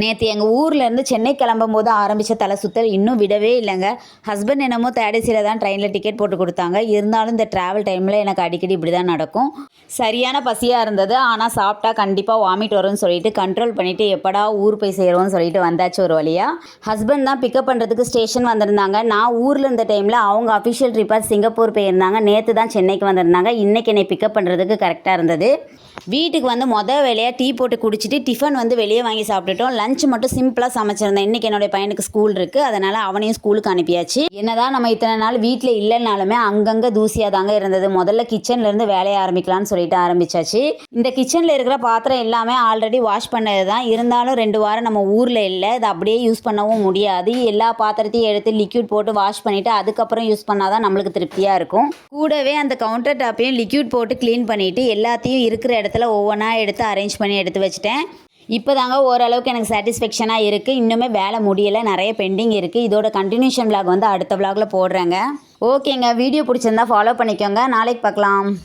நேற்று எங்கள் ஊர்லேருந்து சென்னை கிளம்பும் போது ஆரம்பித்த தலை சுத்தல் இன்னும் விடவே இல்லைங்க. ஹஸ்பண்ட் என்னமோ தேடைசியில் தான் ட்ரெயினில் டிக்கெட் போட்டு கொடுத்தாங்க. இருந்தாலும் இந்த ட்ராவல் டைமில் எனக்கு அடிக்கடி இப்படி தான் நடக்கும். சரியான பசியாக இருந்தது. ஆனால் சாப்பிட்டா கண்டிப்பாக வாமிட் வரும்னு சொல்லிட்டு கண்ட்ரோல் பண்ணிவிட்டு எப்படா ஊர் போய் சேருவோம்னு சொல்லிட்டு வந்தாச்சு ஒரு வழியாக ஹஸ்பண்ட் தான் பிக்கப் பண்ணுறதுக்கு ஸ்டேஷன் வந்திருந்தாங்க. நான் ஊரில் இருந்த டைமில் அவங்க அஃபிஷியல் ட்ரிப்பாக சிங்கப்பூர் போயிருந்தாங்க. நேற்று தான் சென்னைக்கு வந்திருந்தாங்க. இன்றைக்கி என்னை பிக்கப் பண்ணுறதுக்கு கரெக்டாக இருந்தது. வீட்டுக்கு வந்து மொதல் வேலையாக டீ போட்டு குடிச்சிட்டு டிஃபன் வந்து வெளியே வாங்கி சாப்பிட்டுட்டோம். லஞ்ச் மட்டும் சிம்பிளாக சமைச்சிருந்தேன். இன்றைக்கி என்னுடைய பையனுக்கு ஸ்கூல் இருக்குது அதனால் அவனையும் ஸ்கூலுக்கு அனுப்பியாச்சு. என்னதான் நம்ம இத்தனை நாள் வீட்டில் இல்லைனாலுமே அங்கங்கே தூசியாக தாங்க இருந்தது. முதல்ல கிச்சன்லேருந்து வேலையை ஆரம்பிக்கலாம்னு சொல்லிட்டு ஆரம்பிச்சாச்சு. இந்த கிச்சனில் இருக்கிற பாத்திரம் எல்லாமே ஆல்ரெடி வாஷ் பண்ணது தான் இருந்தாலும் ரெண்டு வாரம் நம்ம ஊரில் இல்லை. இதை அப்படியே யூஸ் பண்ணவும் முடியாது. எல்லா பாத்திரத்தையும் எடுத்து லிக்யூட் போட்டு வாஷ் பண்ணிவிட்டு அதுக்கப்புறம் யூஸ் பண்ணால் தான் நம்மளுக்கு திருப்தியாக இருக்கும். கூடவே அந்த கவுண்டர் டாப்பையும் லிக்யூட் போட்டு க்ளீன் பண்ணிவிட்டு எல்லாத்தையும் இருக்கிற இடத்துல ஒவ்வொன்றா எடுத்து அரேஞ்ச் பண்ணி எடுத்து வச்சுட்டேன். இப்போ தாங்க ஓரளவுக்கு எனக்கு சாட்டிஸ்ஃபேக்ஷனாக இருக்குது இன்னுமே வேலை முடியலை. நிறைய பெண்டிங் இருக்குது இதோட கண்டினியூஷன் vlog வந்து அடுத்த vlogல போடுறேங்க. ஓகேங்க. வீடியோ பிடிச்சிருந்தா ஃபாலோ பண்ணிக்கோங்க. நாளைக்கு பார்க்கலாம்.